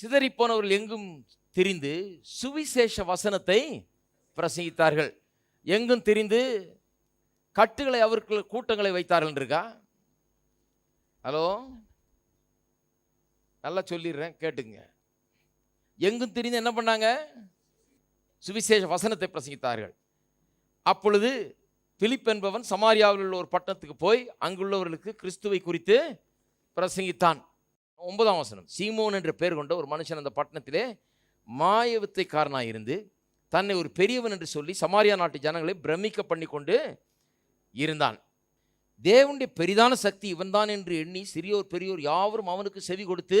சிதறிப்போனவர்கள் எங்கும் தெரிந்து சுவிசேஷ வசனத்தை பிரசங்கித்தார்கள். எங்கும் தெரிந்து கட்டுகளை அவர்கள் கூட்டங்களை வைத்தார்கள் இருக்கா ஹலோ? நல்லா சொல்லிடுறேன் கேட்டுங்க. எங்கும் தெரிந்து என்ன பண்ணாங்க? சுவிசேஷ வசனத்தை பிரசங்கித்தார்கள். அப்பொழுது பிலிப் என்பவன் சமாரியாவில் உள்ள ஒரு பட்டணத்துக்கு போய் அங்குள்ளவர்களுக்கு கிறிஸ்துவை குறித்து பிரசங்கித்தான். ஒன்பதாம் வசனம். சீமோன் என்ற பெயர் கொண்ட ஒரு மனுஷன் அந்த பட்டணத்திலே மாயவித்தைக்காரனாக இருந்து தன்னை ஒரு பெரியவன் என்று சொல்லி சமாரியா நாட்டு ஜனங்களை பிரமிக்க பண்ணி கொண்டு இருந்தான். தேவனுடைய பெரிதான சக்தி இவன்தான் என்று எண்ணி சிறியோர் பெரியோர் யாவரும் அவனுக்கு செவி கொடுத்து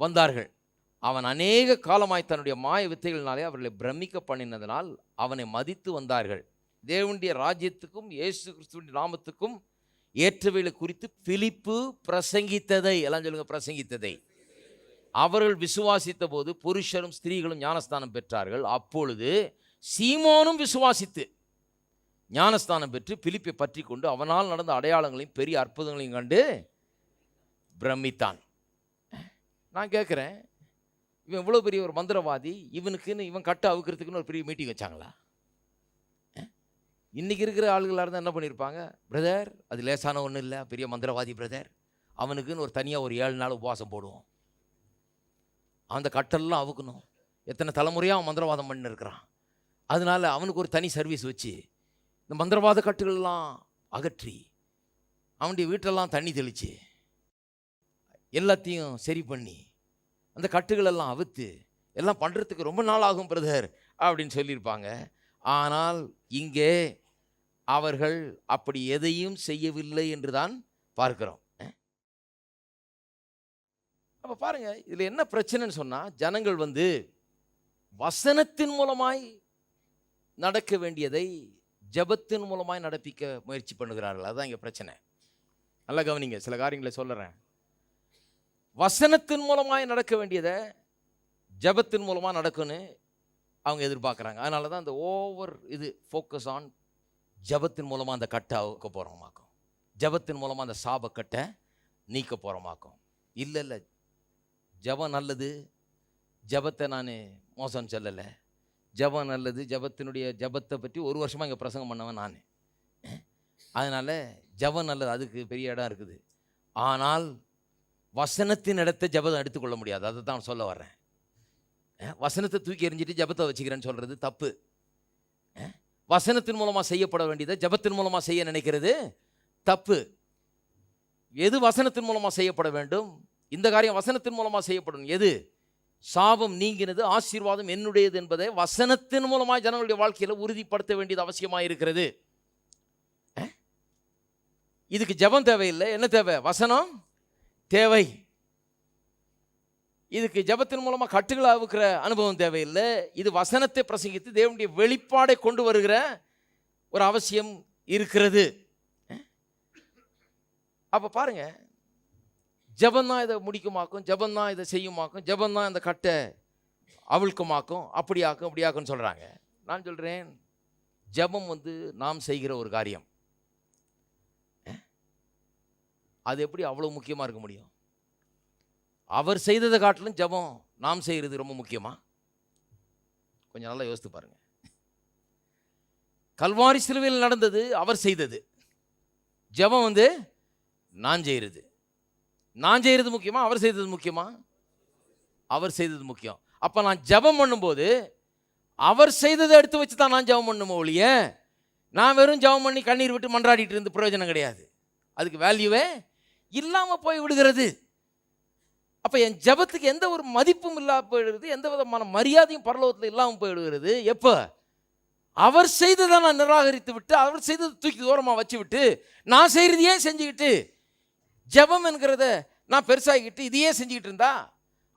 வந்தார்கள். அவன் அநேக காலமாய் தன்னுடைய மாய வித்தைகளினாலே அவர்களை பிரமிக்க பண்ணினதனால் அவனை மதித்து வந்தார்கள். தேவனுடைய ராஜ்யத்துக்கும் இயேசு கிறிஸ்துவின் நாமத்துக்கும் ஏற்றவைகளை குறித்து பிலிப்பு பிரசங்கித்ததை எல்லாம் சொல்லுங்க பிரசங்கித்ததை. அவர்கள் விசுவாசித்த போது புருஷரும் ஸ்திரீகளும் ஞானஸ்தானம் பெற்றார்கள். அப்பொழுது சீமோனும் விசுவாசித்து ஞானஸ்தானம் பெற்று பிலிப்பை பற்றி கொண்டு அவனால் நடந்த அடையாளங்களையும் பெரிய அற்புதங்களையும் கண்டு பிரமித்தான். நான் கேட்குறேன் இவன் இவ்வளோ பெரிய ஒரு மந்திரவாதி இவனுக்குன்னு இவன் கட்ட அவுக்கிறதுக்குன்னு ஒரு பெரிய மீட்டிங் வச்சாங்களா? இன்றைக்கி இருக்கிற ஆளுகளாக இருந்தால் என்ன பண்ணியிருப்பாங்க பிரதர் அது லேசான ஒன்றும் இல்லை. பெரிய மந்திரவாதி பிரதர் அவனுக்குன்னு ஒரு தனியாக ஒரு ஏழு நாள் உபவாசம் போடுவோம். அந்த கட்டெல்லாம் அவுக்கணும். எத்தனை தலைமுறையாக அவன் மந்திரவாதம் பண்ணி இருக்கிறான். அதனால அவனுக்கு ஒரு தனி சர்வீஸ் வச்சு இந்த மந்திரவாத கட்டுகளெல்லாம் அகற்றி அவனுடைய வீட்டெல்லாம் தண்ணி தெளித்து எல்லாத்தையும் சரி பண்ணி அந்த கட்டுகளெல்லாம் அவுத்து எல்லாம் பண்ணுறதுக்கு ரொம்ப நாள் ஆகும் பிரதர் அப்படின்னு சொல்லியிருப்பாங்க. ஆனால் இங்கே அவர்கள் அப்படி எதையும் செய்யவில்லை என்று தான் பார்க்கிறோம் அப்போ பாருங்க இதில் என்ன பிரச்சனைன்னு சொன்னால் ஜனங்கள் வந்து வசனத்தின் மூலமாய் நடக்க வேண்டியதை ஜெபத்தின் மூலமாய் நடப்பிக்க முயற்சி பண்ணுகிறார்கள். அதுதான் இங்கே பிரச்சனை. நல்லா கவனிங்க சில காரியங்களை சொல்லுறேன். வசனத்தின் மூலமாய் நடக்க வேண்டியதை ஜெபத்தின் மூலமாக நடக்கும்னு அவங்க எதிர்பார்க்குறாங்க. அதனால தான் அந்த ஓவர் இது ஃபோக்கஸ் ஆன் ஜெபத்தின் மூலமாக அந்த கட்டை அவுக்க போகிறோமாக்கும் ஜெபத்தின் மூலமாக அந்த சாபக்கட்டை நீக்க போகிறோமாக்கும் இல்லை இல்லை. ஜெபம் நல்லது. ஜெபத்தை நான் மோசம் சொல்லலை. ஜெபம் நல்லது. ஜெபத்தினுடைய ஜெபத்தை பற்றி ஒரு வருஷமாக இங்கே பிரசங்கம் பண்ணவன் நான். அதனால் ஜெபம் நல்லது. அதுக்கு பெரிய இடம் இருக்குது. ஆனால் வசனத்தின் இடத்தை ஜெபம் எடுத்துக்கொள்ள முடியாது. அதை தான் சொல்ல வர்றேன். வசனத்தை தூக்கி எறிஞ்சிட்டு ஜெபத்தை வச்சுக்கிறேன்னு சொல்கிறது தப்பு. வசனத்தின் மூலமாக செய்யப்பட வேண்டியதை ஜெபத்தின் மூலமாக செய்ய நினைக்கிறது தப்பு. எது வசனத்தின் மூலமாக செய்யப்பட வேண்டும்? இந்த காரியம் வசனத்தின் மூலமாக செய்யப்படும் எது? சாபம் நீங்கினது ஆசீர்வாதம் என்னுடையது என்பதை வசனத்தின் மூலமாக ஜனங்களுடைய வாழ்க்கையில் உறுதிப்படுத்த வேண்டியது அவசியமாக இருக்கிறது. இதுக்கு ஜெபம் தேவையில்லை. என்ன தேவை? வசனம்? தேவை. இதுக்கு ஜெபத்தின் மூலமாக கட்டுகளை அவுக்கிற அனுபவம் தேவையில்லை. இது வசனத்தை பிரசங்கித்து தேவனுடைய வெளிப்பாடை கொண்டு வருகிற ஒரு அவசியம் இருக்கிறது. அப்போ பாருங்க. ஜபந்தான் இதை முடிக்குமாக்கும் ஜபந்தான் இதை செய்யுமாக்கும் ஜபந்தான் இந்த கட்டை அவிழ்க்குமாக்கும் அப்படியாக்கும் இப்படியாக்கும்னு சொல்கிறாங்க நான் சொல்கிறேன் ஜெபம் வந்து நாம் செய்கிற ஒரு காரியம். அது எப்படி அவ்வளோ முக்கியமாக இருக்க முடியும்? அவர் செய்ததை காட்டிலும் ஜெபம் நாம் செய்கிறது ரொம்ப முக்கியமா? கொஞ்சம் நல்லா யோசித்து பாருங்க. கல்வாரி சிலுவையில் நடந்தது அவர் செய்தது. ஜெபம் வந்து நான் செய்கிறது நான் செய்கிறது முக்கியமா? அவர் செய்தது முக்கியமா? அவர் செய்தது முக்கியம். அப்போ நான் ஜெபம் பண்ணும்போது அவர் செய்ததை எடுத்து வச்சு தான் நான் ஜெபம் பண்ணுமோ ஒழிய நான் வெறும் ஜெபம் பண்ணி கண்ணீர் விட்டு மன்றாடிட்டு இருந்து பிரயோஜனம் கிடையாது. அதுக்கு வேல்யூவே இல்லாமல் போய் விடுகிறது. அப்போ என் ஜெபத்துக்கு எந்த ஒரு மதிப்பும் இல்லாமல் போயிடுகிறது எந்த விதமான மரியாதையும் பரலோகத்தில் இல்லாமல் போயிடுகிறது. எப்போ? அவர் செய்ததை நான் நிராகரித்து விட்டு அவர் செய்ததை தூக்கி தூரமாக வச்சு விட்டு நான் செய்கிறதையே செஞ்சுக்கிட்டு? ஜெபம் என்கிறத நான் பெருசாகிக்கிட்டு இதையே செஞ்சுக்கிட்டு இருந்தா?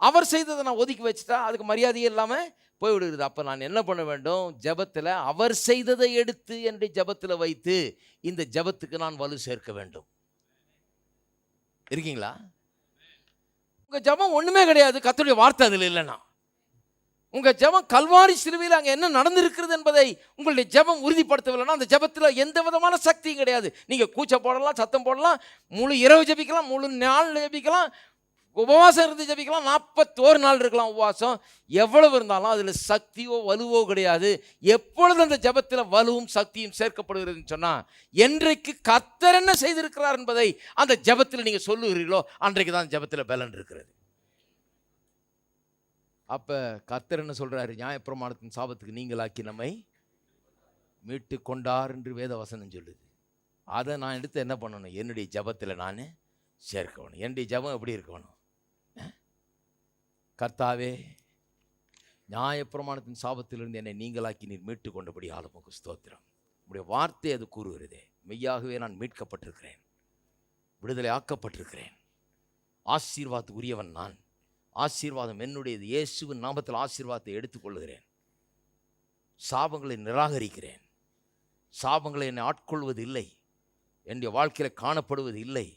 அவர் செய்ததை நான் ஒதுக்கி வச்சுட்டா அதுக்கு மரியாதையே இல்லாமல் போய்விடுகிறது. அப்போ நான் என்ன பண்ண வேண்டும்? ஜெபத்தில் அவர் செய்ததை எடுத்து என்னுடைய ஜெபத்தில் வைத்து இந்த ஜெபத்துக்கு நான் வலு சேர்க்க வேண்டும். இருக்கீங்களா? உங்கள் ஜெபம் ஒன்றுமே கிடையாது. கத்துடைய வார்த்தை அதில் இல்லைன்னா. உங்கள் ஜெபம் கல்வாரி சிலுவையில் அங்கே என்ன நடந்திருக்கிறது என்பதை உங்களுடைய ஜெபம் உறுதிப்படுத்தவில்லைன்னா அந்த ஜெபத்தில் எந்த விதமான சக்தியும் கிடையாது. நீங்கள் கூச்ச போடலாம் சத்தம் போடலாம் முழு இரவு ஜெபிக்கலாம் முழு நாள் ஜெபிக்கலாம் உபவாசம் இருந்து ஜெபிக்கலாம் நாற்பத்தோரு நாள் இருக்கலாம் உபவாசம். எவ்வளவு இருந்தாலும் அதில் சக்தியோ வலுவோ கிடையாது. எப்பொழுது அந்த ஜெபத்தில் வலுவும் சக்தியும் சேர்க்கப்படுகிறதுன்னு சொன்னால் என்றைக்கு கத்தர் என்ன செய்திருக்கிறார் என்பதை அந்த ஜெபத்தில் நீங்கள் சொல்லுகிறீர்களோ அன்றைக்கு தான் ஜெபத்தில் பலன் இருக்கிறது. அப்போ கத்தர் என்ன சொல்கிறாரு நியாயப்பிரமாணத்தின் சாபத்துக்கு நீங்களாக்கி நம்மை மீட்டு கொண்டார் என்று வேத வசனம் சொல்லுது. அதை நான் எடுத்து என்ன பண்ணணும்? என்னுடைய ஜெபத்தில் நான் சேர்க்கணும். என்னுடைய ஜெபம் எப்படி இருக்கணும்? கர்த்தாவே நியாயப்பிரமாணத்தின் சாபத்திலிருந்து என்னை நீங்களாக்கி நீர் மீட்டு கொண்டபடி ஆளுமக்கு ஸ்தோத்திரம். உடைய வார்த்தை அது கூறுகிறதே. மெய்யாகவே நான் மீட்கப்பட்டிருக்கிறேன். விடுதலை ஆக்கப்பட்டிருக்கிறேன். ஆசீர்வாதத்துக்கு உரியவன் நான். ஆசீர்வாதம் என்னுடையது. இயேசுவின் நாமத்தில் ஆசீர்வாதத்தை எடுத்துக்கொள்கிறேன் சாபங்களை நிராகரிக்கிறேன். சாபங்களை என்னை ஆட்கொள்வது இல்லை என்னுடைய வாழ்க்கையில் காணப்படுவது இல்லை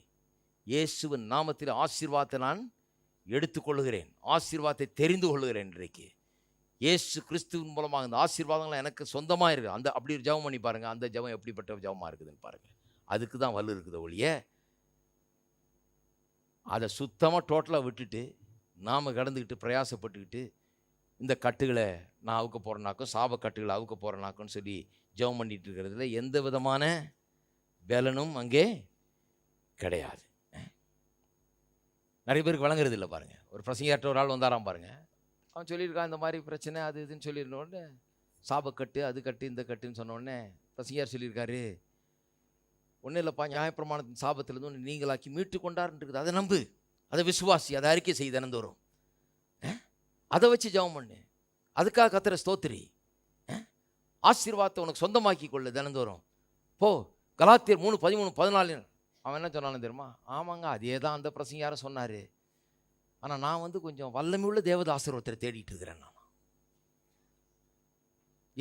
இயேசுவின் நாமத்தில் ஆசீர்வாதத்தை நான் எடுத்துக்கொள்கிறேன் ஆசீர்வாதத்தை தெரிந்து கொள்கிறேன் இன்றைக்கு. இயேசு கிறிஸ்துவின் மூலமாக இந்த ஆசீர்வாதங்கள் எனக்கு சொந்தமாக இருக்குது அந்த அப்படி ஒரு ஜெபம் பண்ணி பாருங்கள் அந்த ஜெபம் எப்படிப்பட்ட ஜபமாக இருக்குதுன்னு பாருங்கள் அதுக்கு தான் வலு இருக்குது ஒழிய அதை சுத்தமாக டோட்டலாக விட்டுட்டு நாம் கடந்துக்கிட்டு பிரயாசப்பட்டுக்கிட்டு இந்த கட்டுகளை நான் அவுக்க போகிறேனாக்கும் சாப கட்டுகளை அவுக்க போகிறேனாக்குன்னு சொல்லி ஜெபம் பண்ணிகிட்டு இருக்கிறதுல எந்த விதமான பலனும் அங்கே கிடையாது. நிறைய பேருக்கு வழங்குறது இல்லை பாருங்கள் ஒரு பிரசங்கியாற்ற ஒரு ஆள் வந்தாராம் பாருங்க. அவன் சொல்லியிருக்கான் இந்த மாதிரி பிரச்சனை அது இதுன்னு சொல்லியிருந்தோடனே சாபக்கட்டு அது கட்டு இந்த கட்டுன்னு சொன்னோடனே பிரசங்கியார் சொல்லியிருக்காரு. ஒன்றும் இல்லைப்பா நியாயப்பிரமாணத்தின் சாபத்திலேருந்து ஒன்று நீங்களாக்கி மீட்டு கொண்டாருன்றது இருக்குது அதை நம்பு. அதை விசுவாசி அதை அறிக்கை செய் தினந்தோறும். அதை வச்சு ஜெபம் பண்ணு. அதுக்காக கத்துற ஸ்தோத்திரி. ஆசீர்வாதத்தை உனக்கு சொந்தமாக்கி கொள்ளு தினந்தோறும். போ கலாத்தியர் மூணு பதிமூணு பதினாலு அவன் என்ன சொன்னாலும் தெரியுமா? ஆமாங்க அதே தான் அந்த பிரசங்க யாரும் சொன்னார். ஆனால் நான் வந்து கொஞ்சம் வல்லமையுள்ள தேவதாசர் ஒருத்தரை தேடிட்டு இருக்கிறேன் நான்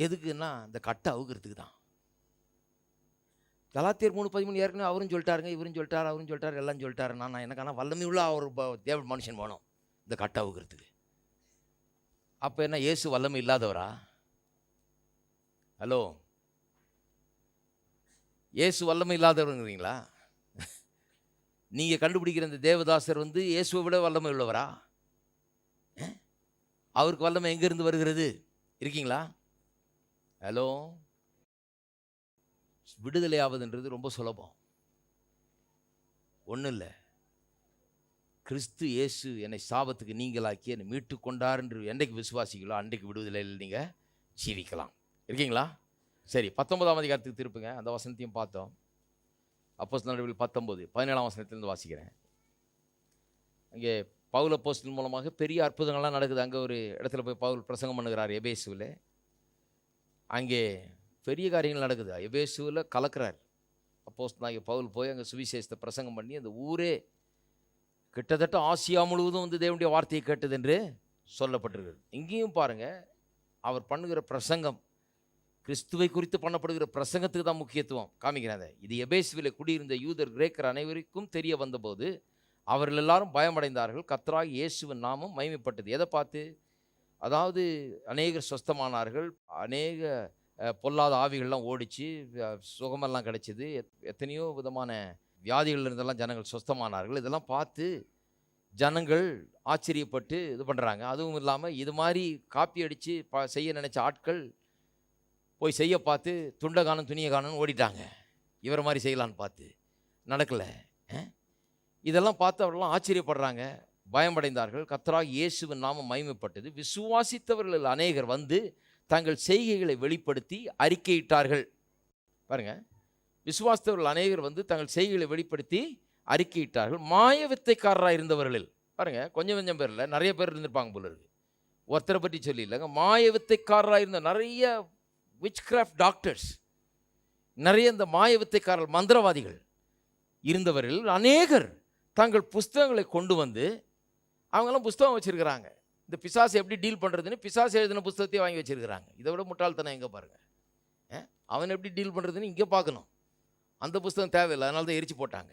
எதுக்குன்னா இந்த கட்டை அவுக்கிறதுக்கு தான். கலாத்தியர் மூணு பதிமூணு ஏற்கனவே அவரும் சொல்லிட்டாருங்க இவரும் சொல்லிட்டார் அவரும் சொல்லிட்டார் எல்லாம் சொல்லிட்டாரு. நான் நான் எனக்கு ஆனால் வல்லமையுள்ள அவர் தேவ மனுஷன் வேணும் இந்த கட்டை அவுக்கிறதுக்கு. அப்போ என்ன இயேசு வல்லமை இல்லாதவரா? ஹலோ. இயேசு வல்லமை இல்லாதவருங்கிறீங்களா? நீங்கள் கண்டுபிடிக்கிற இந்த தேவதாசர் வந்து இயேசுவை விட வல்லமை உள்ளவரா? அவருக்கு வல்லமை எங்கேருந்து வருகிறது? இருக்கீங்களா? ஹலோ? விடுதலை ஆவதுன்றது ரொம்ப சுலபம். ஒன்றும் இல்லை. கிறிஸ்து இயேசு என்னை சாபத்துக்கு நீங்களாக்கி என்னை மீட்டு கொண்டார் என்று என்றைக்கு விசுவாசிகளோ அன்றைக்கு விடுதலையில் நீங்கள் ஜீவிக்கலாம். இருக்கீங்களா? சரி பத்தொன்பதாம் அதிகாரத்துக்கு திருப்புங்க. அந்த வசனத்தையும் பார்த்தோம். அப்போஸ் நடுவில் பத்தொம்போது பதினேழாம் வசனத்திலேருந்து வாசிக்கிறேன். அங்கே பவுல போஸ்டின் மூலமாக பெரிய அற்புதங்கள்லாம் நடக்குது. அங்கே ஒரு இடத்துல போய் பவுல் பிரசங்கம் பண்ணுகிறார் எபேசுவில். அங்கே பெரிய காரியங்கள் நடக்குது. எபேசுவில் கலக்கிறார். அப்போஸ் நான் பவுல் போய் அங்கே சுவிசேஷத்தை பிரசங்கம் பண்ணி அந்த ஊரே கிட்டத்தட்ட ஆசியா முழுவதும் வந்து தேவனுடைய வார்த்தையை கேட்டது என்று சொல்லப்பட்டிருக்கிறது. இங்கேயும் பாருங்கள் அவர் பண்ணுகிற பிரசங்கம் கிறிஸ்துவை குறித்து பண்ணப்படுகிற பிரசங்கத்துக்கு தான் முக்கியத்துவம். காமிக்கிறாங்க. இது எபேசுவில் குடியிருந்த யூதர் கிரேக்கர் அனைவருக்கும் தெரிய வந்தபோது அவர்கள் எல்லாரும் பயமடைந்தார்கள். கத்ராய் இயேசுவின் நாமம் மயமைப்பட்டது எதை பார்த்து? அதாவது அநேகர் சொஸ்தமானார்கள் அநேக பொல்லாத ஆவிகள்லாம் ஓடிச்சு சுகமெல்லாம் கிடைச்சிது. எத்- எத்தனையோ விதமான வியாதிகள் இருந்தெல்லாம் ஜனங்கள் சொஸ்தமானார்கள் இதெல்லாம் பார்த்து ஜனங்கள் ஆச்சரியப்பட்டு இது பண்ணுறாங்க அதுவும் இல்லாமல் இது மாதிரி காப்பி அடித்து ப செய்ய நினச்ச ஆட்கள் போய் செய்ய பார்த்து துண்டை காணும் துணியை காணும்னு ஓடிட்டாங்க. இவரை மாதிரி செய்யலான்னு பார்த்து. நடக்கலை. இதெல்லாம் பார்த்து அவர்கள்லாம் ஆச்சரியப்படுறாங்க. பயமடைந்தார்கள். கர்த்தராகிய இயேசுவின் நாமம் மயமைப்பட்டது விசுவாசித்தவர்கள் அநேகர் வந்து தங்கள் செய்கைகளை வெளிப்படுத்தி அறிக்கையிட்டார்கள். பாருங்கள் விசுவாசித்தவர்கள் அநேகர் வந்து தங்கள் செய்கைகளை வெளிப்படுத்தி அறிக்கையிட்டார்கள். மாய வித்தைக்காரராக இருந்தவர்களில். பாருங்கள் கொஞ்சம் கொஞ்சம் பேரில் நிறைய பேர் இருந்திருப்பாங்க போல இருக்கு. ஒருத்தரை பற்றி சொல்லி இல்லைங்க. மாய வித்தைக்காரராக இருந்த நிறைய விச் கிராஃப்ட் டாக்டர்ஸ் நிறைய இந்த மாயவித்தைக்காரர் மந்திரவாதிகள் இருந்தவர்கள் அநேகர் தங்கள் புஸ்தகங்களை கொண்டு வந்து அவங்கெல்லாம் புஸ்தகம் வச்சுருக்கிறாங்க. இந்த பிசாசு எப்படி டீல் பண்ணுறதுன்னு பிசாசு எழுதின புஸ்தகத்தையே வாங்கி வச்சுருக்கிறாங்க. இதை விட முட்டாள்தனம் எங்கே பாருங்கள் அவன் எப்படி டீல் பண்ணுறதுன்னு இங்கே பார்க்கணும். அந்த புஸ்தகம் தேவையில்லை அதனால தான் எரிச்சு போட்டாங்க.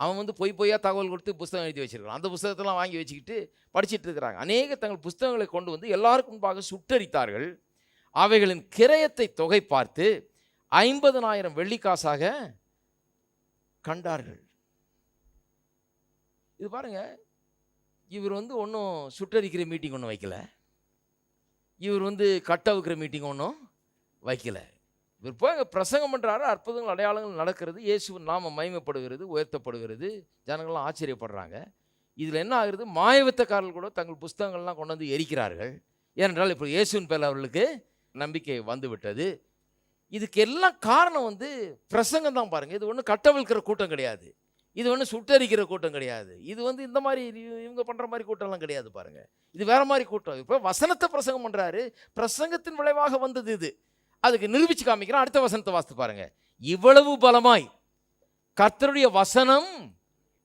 அவன் வந்து பொய் பொய்யா தகவல் கொடுத்து புஸ்தகம் எழுதி வச்சுருக்கான் அந்த புஸ்தகத்தெல்லாம் வாங்கி வச்சுக்கிட்டு படிச்சுட்டு இருக்கிறாங்க. அநேக தங்கள் புஸ்தகங்களை கொண்டு வந்து எல்லாருக்கும் பார்க்க சுட்டரித்தார்கள். அவைகளின் கிரயத்தை தொகை பார்த்து ஐம்பதனாயிரம் வெள்ளிக்காசாக கண்டார்கள். இது பாருங்க இவர் வந்து ஒன்றும் சுட்டரிக்கிற மீட்டிங் ஒன்றும் வைக்கல. இவர் வந்து கட்டவுக்கிற மீட்டிங் ஒன்றும் வைக்கல. இவர் போய் அங்கே பிரசங்கம் பண்ணுறாரு அற்புதங்கள் அடையாளங்கள் நடக்கிறது இயேசுவின் நாம மயமப்படுகிறது உயர்த்தப்படுகிறது ஜனங்கள்லாம் ஆச்சரியப்படுறாங்க. இதில் என்ன ஆகுறது மாயவித்தக்காரர்கள் கூட தங்கள் புஸ்தகங்கள்லாம் கொண்டு வந்து எரிக்கிறார்கள். ஏனென்றால் இப்போ இயேசுவின் பேர் அவர்களுக்கு நம்பிக்கை வந்துவிட்டது. இதுக்கு எல்லாம் காரணம் வந்து பிரசங்கம் தான் பாருங்கள் இது ஒன்றும் கட்டவிழ்க்கிற கூட்டம் கிடையாது. இது ஒன்றும் சுட்டரிக்கிற கூட்டம் கிடையாது. இது வந்து இந்த மாதிரி இவங்க பண்ணுற மாதிரி கூட்டம்லாம் கிடையாது பாருங்கள் இது வேறு மாதிரி கூட்டம். இப்போ வசனத்தை பிரசங்கம் பண்ணுறாரு பிரசங்கத்தின் விளைவாக வந்தது இது. அதுக்கு நிரூபிச்சு காமிக்கிறேன். அடுத்த வசனத்தை வாசித்து பாருங்கள் இவ்வளவு பலமாய் கர்த்தருடைய வசனம்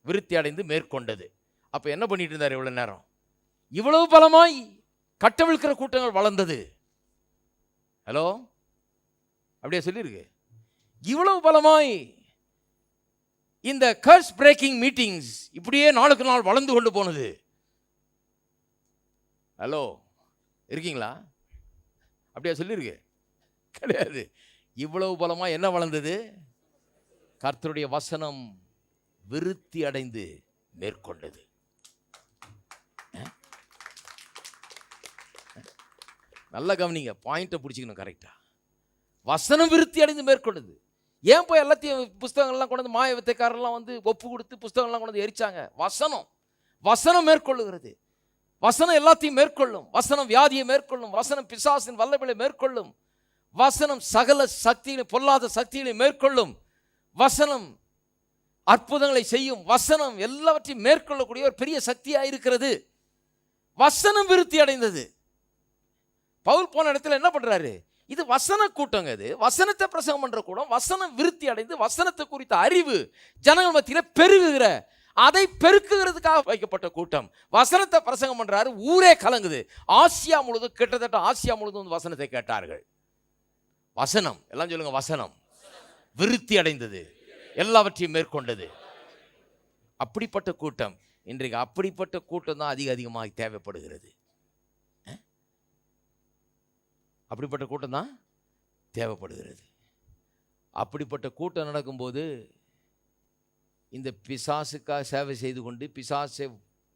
விருத்தி அடைந்து மேற்கொண்டது. அப்போ என்ன பண்ணிட்டு இருந்தார் இவ்வளோ நேரம்? இவ்வளவு பலமாய் கட்டவிழ்க்கிற கூட்டங்கள் வளர்ந்தது. ஹலோ? அப்படியே சொல்லியிருக்கு. இவ்வளவு பலமாய் இந்த கர்ஸ் பிரேக்கிங் மீட்டிங்ஸ் இப்படியே நாளுக்கு நாள் வளர்ந்து கொண்டு போனது. ஹலோ? இருக்கீங்களா? அப்படியா சொல்லியிருக்கு. கிடையாது. இவ்வளவு பலமா என்ன வளர்ந்தது? கர்த்தருடைய வசனம் விருத்தி அடைந்து மேற்கொண்டது. நல்லா கவனிங்க பாயிண்ட்டை பிடிச்சிக்கணும் கரெக்டாக வசனம் விருத்தி அடைந்து மேற்கொண்டது. ஏன் போய் எல்லாத்தையும் புஸ்தகங்கள்லாம் கொண்டு வந்து மாய வித்தைக்காரர்லாம் வந்து ஒப்பு கொடுத்து புஸ்தகங்கள்லாம் கொண்டு வந்து எரிச்சாங்க? வசனம். வசனம் மேற்கொள்ளுகிறது. வசனம் எல்லாத்தையும் மேற்கொள்ளும். வசனம் வியாதியை மேற்கொள்ளும். வசனம் பிசாசின் வல்லமையை மேற்கொள்ளும். வசனம் சகல சக்தியிலும் பொல்லாத சக்திகளை மேற்கொள்ளும். வசனம் அற்புதங்களை செய்யும். வசனம் எல்லாவற்றையும் மேற்கொள்ளக்கூடிய ஒரு பெரிய சக்தியாக இருக்கிறது வசனம் விருத்தி அடைந்தது. பவுல் போன இடத்துல என்ன பண்ணுறாரு இது வசன கூட்டங்க இது. வசனத்தை பிரசங்கம் பண்ணுற கூடம் வசனம் விருத்தி அடைந்து வசனத்தை குறித்த அறிவு ஜனங்கள் மத்தியில் பெருகுகிற அதை பெருக்குகிறதுக்காக வைக்கப்பட்ட கூட்டம். வசனத்தை பிரசங்கம் பண்ணுறாரு ஊரே கலங்குது. ஆசியா முழுதும் கிட்டத்தட்ட ஆசியா முழுதும் வந்து வசனத்தை கேட்டார்கள். வசனம் எல்லாம் சொல்லுங்க வசனம். விருத்தி அடைந்தது. எல்லாவற்றையும் மேற்கொண்டது. அப்படிப்பட்ட கூட்டம் இன்றைக்கு அப்படிப்பட்ட கூட்டம் தான் அதிக அதிகமாக தேவைப்படுகிறது. அப்படிப்பட்ட கூட்டம் தான் தேவைப்படுகிறது. அப்படிப்பட்ட கூட்டம் நடக்கும்போது இந்த பிசாசுக்காக சேவை செய்து கொண்டு பிசாசை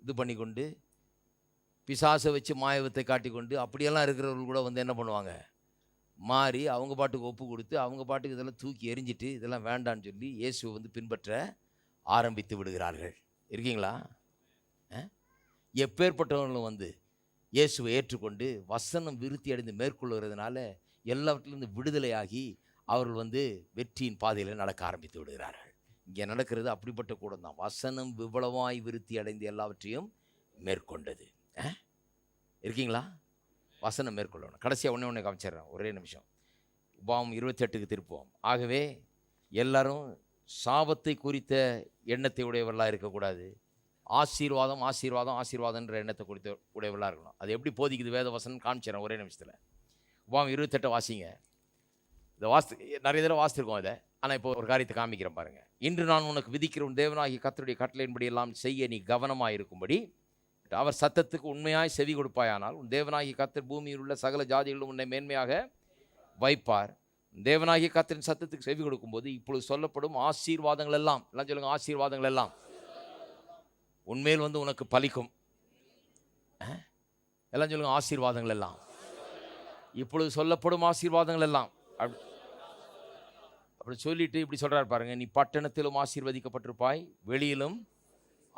இது பண்ணி கொண்டு பிசாசை வச்சு மாயவத்தை காட்டிக்கொண்டு அப்படியெல்லாம் இருக்கிறவர்கள் கூட வந்து என்ன பண்ணுவாங்க? மாறி அவங்க பாட்டுக்கு ஒப்பு கொடுத்து அவங்க பாட்டுக்கு இதெல்லாம் தூக்கி எரிஞ்சிட்டு இதெல்லாம் வேண்டான்னு சொல்லி இயேசுவை வந்து பின்பற்ற ஆரம்பித்து விடுகிறார்கள். இருக்கீங்களா? எப்பேற்பட்டவர்களும் வந்து இயேசுவை ஏற்றுக்கொண்டு வசனம் விருத்தி அடைந்து மேற்கொள்கிறதுனால எல்லாவற்றிலிருந்து விடுதலையாகி அவர்கள் வந்து வெற்றியின் பாதையில் நடக்க ஆரம்பித்து விடுகிறார்கள். இங்கே நடக்கிறது அப்படிப்பட்ட கூடம் தான். வசனம் விபலமாய் விருத்தி அடைந்து எல்லாவற்றையும் மேற்கொண்டது. இருக்கீங்களா? வசனம் மேற்கொள்ளணும். கடைசியாக ஒன்று ஒன்று காமிச்சிடுறேன். ஒரே நிமிஷம். உபாவம் இருபத்தெட்டுக்கு திருப்போம் ஆகவே எல்லாரும் சாபத்தை குறித்த எண்ணத்தை உடையவர்களாக இருக்கக்கூடாது. ஆசீர்வாதம் ஆசீர்வாதம் ஆசீர்வாதம்ன்ற எண்ணத்தை குறித்து உடையவர்களாக இருக்கணும். அது எப்படி போதிக்குது? வேதவசன் காமிச்சிடறேன் ஒரே நிமிஷத்தில். உபாம் இருபத்தெட்டை வாசிங்க. இதை வாஸ்து நிறைய தடவை வாசித்திருக்கோம் இதை. ஆனால் இப்போ ஒரு காரியத்தை காமிக்கிறேன் பாருங்கள் இன்று நான் உனக்கு விதிக்கிற உன் தேவனாகிய கத்தருடைய கட்டளையின்படி எல்லாம் செய்ய நீ கவனமாக இருக்கும்படி அவர் சத்தத்துக்கு உண்மையாய் செவி கொடுப்பாயானால் உன் தேவனாகிய கத்தர் பூமியில் உள்ள சகல ஜாதிகளும் உன்னை மேன்மையாக வைப்பார். தேவனாகிய கத்தரின் சத்தத்துக்கு செவி கொடுக்கும்போது இப்பொழுது சொல்லப்படும் ஆசீர்வாதங்கள் எல்லாம் எல்லாம் சொல்லுங்கள் ஆசீர்வாதங்கள் எல்லாம். உண்மையில் வந்து உனக்கு பலிக்கும். எல்லாம் சொல்லுங்க ஆசீர்வாதங்கள் எல்லாம். இப்பொழுது சொல்லப்படும் ஆசீர்வாதங்கள் எல்லாம். அப்படி அப்படி சொல்லிட்டு இப்படி சொல்கிறார் பாருங்க நீ பட்டணத்திலும் ஆசீர்வதிக்கப்பட்டிருப்பாய் வெளியிலும்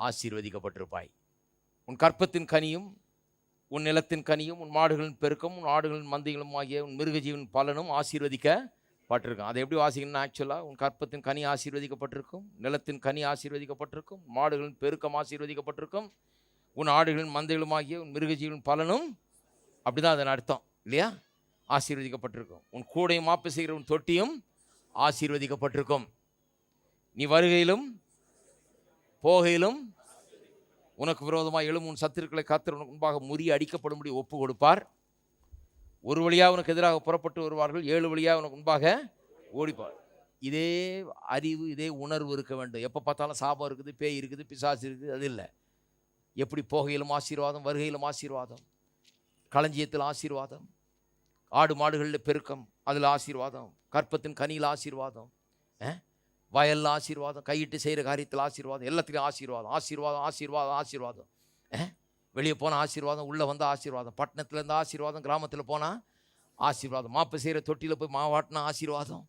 ஆசீர்வதிக்கப்பட்டிருப்பாய். உன் கற்பத்தின் கனியும் உன் நிலத்தின் கனியும் உன் மாடுகளின் பெருக்கம் உன் ஆடுகளின் மந்தைகளும் ஆகிய உன் மிருகஜீவன் பலனும் ஆசீர்வதிக்க பட்டிருக்கும். அதை எப்படி வாசிக்கணும்னு ஆக்சுவலாக உன் கற்பத்தின் கனி ஆசீர்வதிக்கப்பட்டிருக்கும். நிலத்தின் கனி ஆசீர்வதிக்கப்பட்டிருக்கும். மாடுகளின் பெருக்கம் ஆசீர்வதிக்கப்பட்டிருக்கும். உன் ஆடுகளின் மந்தைகளும் ஆகிய உன் மிருகஜீவின் பலனும் அப்படிதான் அதன் அர்த்தம். இல்லையா? ஆசீர்வதிக்கப்பட்டிருக்கும். உன் கூடையும் மாப்பு செய்கிற உன் தொட்டியும் ஆசீர்வதிக்கப்பட்டிருக்கும். நீ வருகையிலும் போகையிலும் உனக்கு விரோதமாக எழும் உன் சத்துருக்களை காத்திர உனக்கு முன்பாக முறிய அடிக்கப்படும்படி ஒப்பு கொடுப்பார் ஒரு வழியாக உனக்கு எதிராக புறப்பட்டு வருவார்கள் ஏழு வழியாக உனக்கு முன்பாக ஓடிப்பார். இதே அறிவு இதே உணர்வு இருக்க வேண்டும். எப்போ பார்த்தாலும் சாபம் இருக்குது பேய் இருக்குது பிசாசு இருக்குது அது இல்லை. எப்படி போகையிலும் ஆசீர்வாதம் வருகையிலும் ஆசீர்வாதம் களஞ்சியத்தில் ஆசீர்வாதம் ஆடு மாடுகளில் பெருக்கம் அதில் ஆசீர்வாதம் கற்பத்தின் கனியில் ஆசீர்வாதம் வயலில் ஆசீர்வாதம் கையிட்டு செய்கிற காரியத்தில் ஆசீர்வாதம் எல்லாத்துலேயும் ஆசீர்வாதம் ஆசீர்வாதம் ஆசீர்வாதம் ஆசீர்வாதம் அஹ்? வெளியே போனால் ஆசீர்வாதம் உள்ளே வந்தால் ஆசீர்வாதம் பட்டணத்துலேருந்து ஆசீர்வாதம் கிராமத்தில் போனால் ஆசீர்வாதம். மாப்பு செய்கிற தொட்டியில் போய் மாவாட்டினா ஆசீர்வாதம்.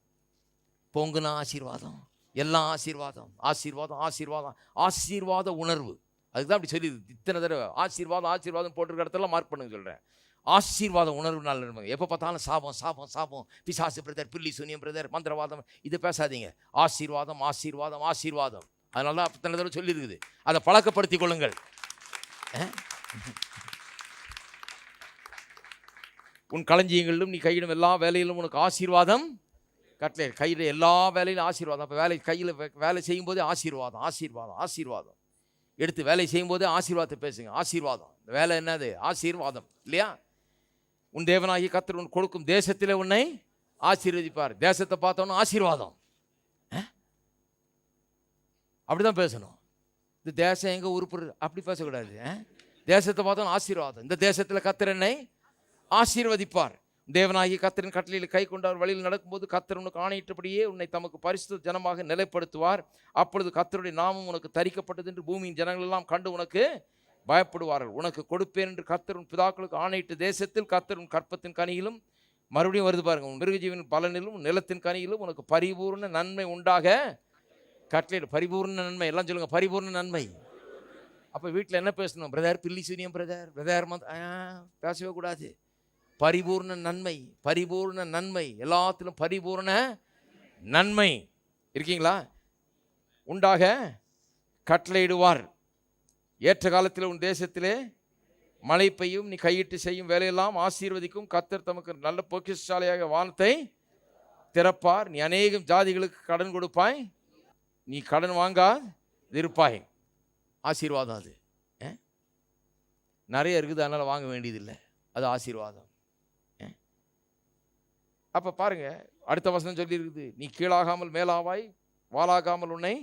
பொங்குனா ஆசீர்வாதம். எல்லாம் ஆசீர்வாதம். ஆசீர்வாதம் ஆசீர்வாதம் ஆசீர்வாத உணர்வு. அதுக்கு தான் அப்படி சொல்லி இத்தனை தடவை ஆசீர்வாதம் ஆசீர்வாதம் போட்டிருக்க இடத்துல மார்க் பண்ணுங்க சொல்கிறேன் ஆசீர்வாத உணர்வு நல்ல எப்போ பார்த்தாலும் சாபம் சாபம் சாபம். பிசாசு பிரதர் பில்லி சூனியம் பிரதர் மந்திரவாதம். இது பேசாதீங்க. ஆசீர்வாதம் ஆசீர்வாதம் ஆசீர்வாதம். அதனால தான் இத்தனை தடவை சொல்லியிருக்குது அதை பழக்கப்படுத்திக் கொள்ளுங்கள். உன் களஞ்சியங்களிலும் நீ கையிடும் எல்லா வேலையிலும் உனக்கு ஆசீர்வாதம் கட்டளை. கையில் எல்லா வேலையிலும் ஆசீர்வாதம். அப்போ வேலை கையில் வேலை செய்யும்போதே ஆசீர்வாதம் ஆசீர்வாதம் ஆசீர்வாதம். எடுத்து வேலை செய்யும்போதே ஆசீர்வாதத்தை பேசுங்க. ஆசீர்வாதம். இந்த வேலை என்னது? ஆசீர்வாதம். இல்லையா? உன் தேவனாகி கத்தர் உன் கொடுக்கும் தேசத்தில் உன்னை ஆசீர்வதிப்பார். தேசத்தை பார்த்தோன்னு ஆசீர்வாதம். அப்படி அப்படிதான் பேசணும். இந்த தேசம் எங்கே உறுப்பு அப்படி பேசக்கூடாது. அஹ்? தேசத்தை பார்த்தோன்னு ஆசீர்வாதம். இந்த தேசத்தில் கத்தர் என்னை ஆசீர்வதிப்பார். தேவனாகி கத்தரின் கட்டளையில் கை கொண்டார் வழியில் நடக்கும்போது கத்தர் உனக்கு ஆணையிட்டபடியே உன்னை தமக்கு பரிசு ஜனமாக நிலைப்படுத்துவார். அப்பொழுது கத்தருடைய நாமம் உனக்கு தரிக்கப்பட்டது என்று பூமியின் ஜனங்கள் எல்லாம் கண்டு உனக்கு பயப்படுவார்கள். உனக்கு கொடுப்பேன் என்று கத்தரும் பிதாக்களுக்கு ஆணையிட்ட தேசத்தில் கத்தரும் கற்பத்தின் கனியிலும் மறுபடியும் வருது பாருங்க உன் மிருகஜீவன் பலனிலும் நிலத்தின் கனியிலும் உனக்கு பரிபூர்ண நன்மை உண்டாக. கட்டளையிட பரிபூர்ண நன்மை. எல்லாம் சொல்லுங்க பரிபூர்ண நன்மை. அப்போ வீட்டில் என்ன பேசணும்? பிரதர் பில்லி சூரியம் பிரதர் பிரதர் மந்த் பேசவே கூடாது. பரிபூர்ண நன்மை பரிபூர்ண நன்மை எல்லாத்திலும் பரிபூர்ண நன்மை. இருக்கீங்களா? உண்டாக கட்டளையிடுவார். ஏற்ற காலத்தில் உன் தேசத்திலே மழை பெய்யும் நீ கையிட்டு செய்யும் வேலையெல்லாம் ஆசீர்வதிக்கும். கத்தர் தமக்கு நல்ல பொக்கிஷாலையாக வானத்தை திறப்பார். நீ அநேகம் ஜாதிகளுக்கு கடன் கொடுப்பாய். நீ கடன் வாங்கா இருப்பாய் ஆசீர்வாதம் அது. நிறைய இருக்குது அதனால் வாங்க வேண்டியதில்லை. அது ஆசீர்வாதம். அப்போ பாருங்க அடுத்த வசனம் சொல்லியிருக்குது நீ கீழாகாமல் மேலாவாய் வாழாகாமல் உன்னை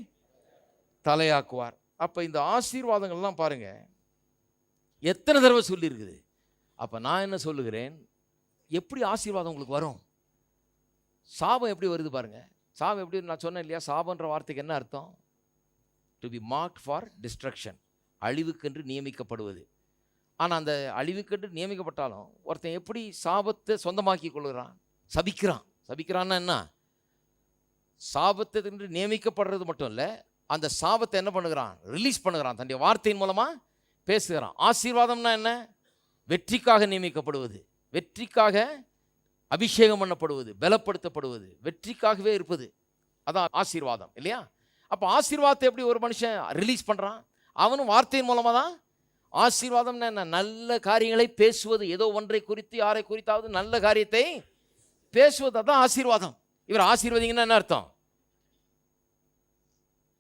தலையாக்குவார். அப்போ இந்த ஆசீர்வாதங்கள்லாம் பாருங்க எத்தனை தடவை சொல்லியிருக்குது? அப்போ நான் என்ன சொல்லுகிறேன் எப்படி ஆசீர்வாதம் உங்களுக்கு வரும்? சாபம் எப்படி வருது பாருங்க. சாபம் எப்படி நான் சொன்னேன் இல்லையா சாபன்ற வார்த்தைக்கு என்ன அர்த்தம்? To be marked for destruction அழிவுக்கென்று நியமிக்கப்படுவது. ஆனால் அந்த அழிவுக்கென்று நியமிக்கப்பட்டாலும் ஒருத்தன் எப்படி சாபத்தை சொந்தமாக்கி கொள்கிறான்? சபிக்கிறான். சபிக்கிறான்னா என்ன? சாபத்தை என்று நியமிக்கப்படுறது மட்டும் இல்லை அந்த சாபத்தை என்ன பண்ணுகிறான்? ரிலீஸ் பண்ணுகிறான். தன்னுடைய வார்த்தையின் மூலமாக பேசுகிறான். ஆசீர்வாதம்னா என்ன? வெற்றிக்காக நியமிக்கப்படுவது. வெற்றிக்காக அபிஷேகம் பண்ணப்படுவது. பலப்படுத்தப்படுவது. வெற்றிக்காகவே இருப்பது. அதான் ஆசீர்வாதம் இல்லையா? அப்போ ஆசீர்வாதத்தை எப்படி ஒரு மனுஷன் ரிலீஸ் பண்ணுறான் அவனும் வார்த்தையின் மூலமாக தான் ஆசீர்வாதம்னா என்ன? நல்ல காரியங்களை பேசுவது. ஏதோ ஒன்றை குறித்து யாரை குறித்தாவது நல்ல காரியத்தை பேசுவது. தான் ஆசீர்வாதம். இவர் ஆசீர்வதிங்கன்னா என்ன அர்த்தம்?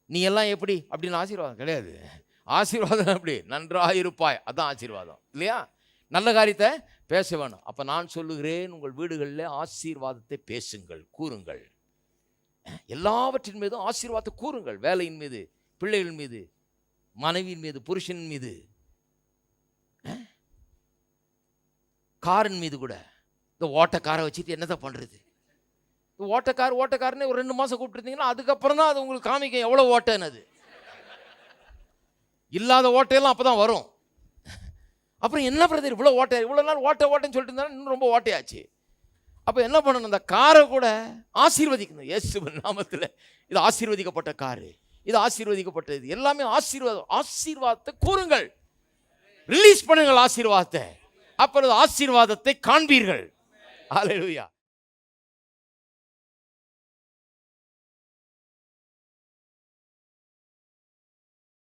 நீ எல்லாம் எப்படி? அப்படின்னு ஆசீர்வாதம் கிடையாது. ஆசீர்வாதம் எப்படி? நன்றாக இருப்பாய். அதான் ஆசீர்வாதம். இல்லையா? நல்ல காரியத்தை பேச வேணும். அப்போ நான் சொல்லுகிறேன் உங்கள் வீடுகளில் ஆசீர்வாதத்தை பேசுங்கள் கூறுங்கள். எல்லாவற்றின் மீதும் ஆசீர்வாதத்தை கூறுங்கள். வேலையின் மீது பிள்ளைகள் மீது மனைவியின் மீது புருஷன் மீது. காரின் மீது கூட. இந்த ஓட்டக்காரை வச்சுட்டு என்னதான் பண்ணுறது இந்த ஓட்டக்கார் ஓட்டக்காரனே ஒரு ரெண்டு மாதம் கூப்பிட்டுருந்தீங்கன்னா அதுக்கப்புறம் தான் அது உங்களுக்கு காமிக்கும் எவ்வளோ ஓட்டைன்னு அது. இல்லாத ஓட்டையெல்லாம் அப்போ தான் வரும். அப்புறம் என்ன பிரதர் இவ்வளோ ஓட்டை இவ்வளோ நாள் ஓட்டை ஓட்டைன்னு சொல்லிட்டு இருந்தாலும் இன்னும் ரொம்ப ஓட்டையாச்சு. அப்போ என்ன பண்ணணும்? இந்த காரை கூட ஆசீர்வதிக்கணும். இயேசுவின் நாமத்தில். இது ஆசீர்வதிக்கப்பட்ட காரு. இது ஆசீர்வதிக்கப்பட்டது. எல்லாமே ஆசீர்வாதம் ஆசீர்வாதத்தை கூறுங்கள். ரிலீஸ் பண்ணுங்கள் ஆசீர்வாதத்தை. அப்பொழுது ஆசீர்வாதத்தை காண்பீர்கள். ஆலையா